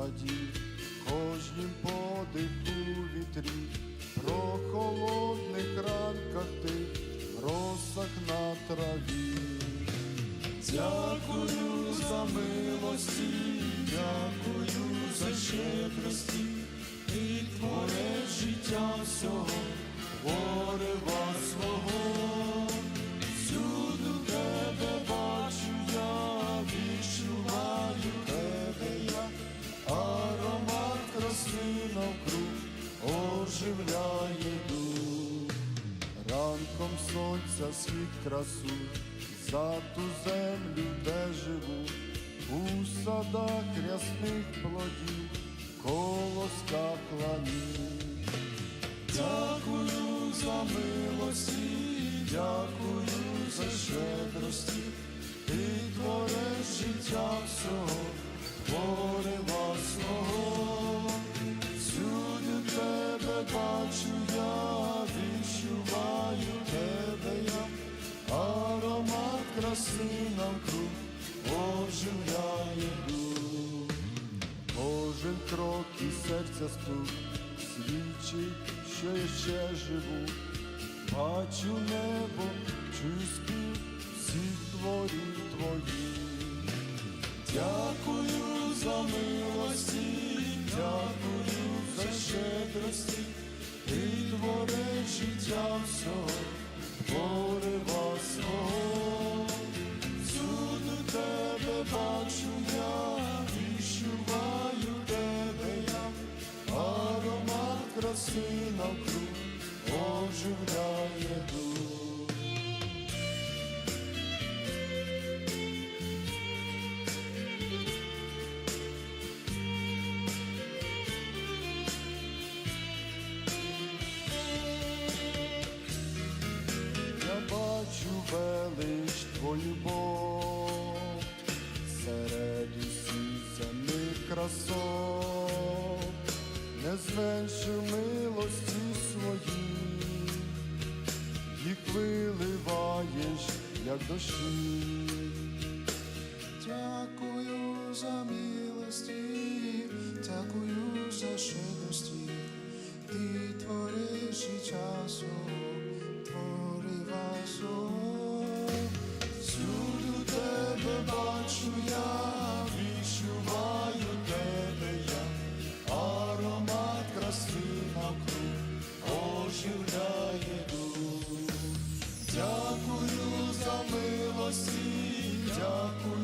садів, кожнім подиху вітрі, про холодних ранках ти, росах на траві. Дякую за милості, дякую за щедрості, і твоє життя всього, творива навкруг оживляє дух. Ранком сонця світ красу, за ту землю, де живу, у садах рясних плодів, колосках ланів. Дякую за милості, дякую за щедрості, ти творець життя всього, творива серця свідчить, що я ще живу, бачу небо, чую спів всіх творів твоїх. Дякую за милості, дякую за щедрості, ти творець життя всього, творива свого. Всюди тебе бачу краси навкруг оживляє дух. Я бачу велич твою Бог не зменши милості свої, їх виливаєш, як дощі. Дякую за милості, дякую за щедрості, оживляє дух. Дякую за милості, дякую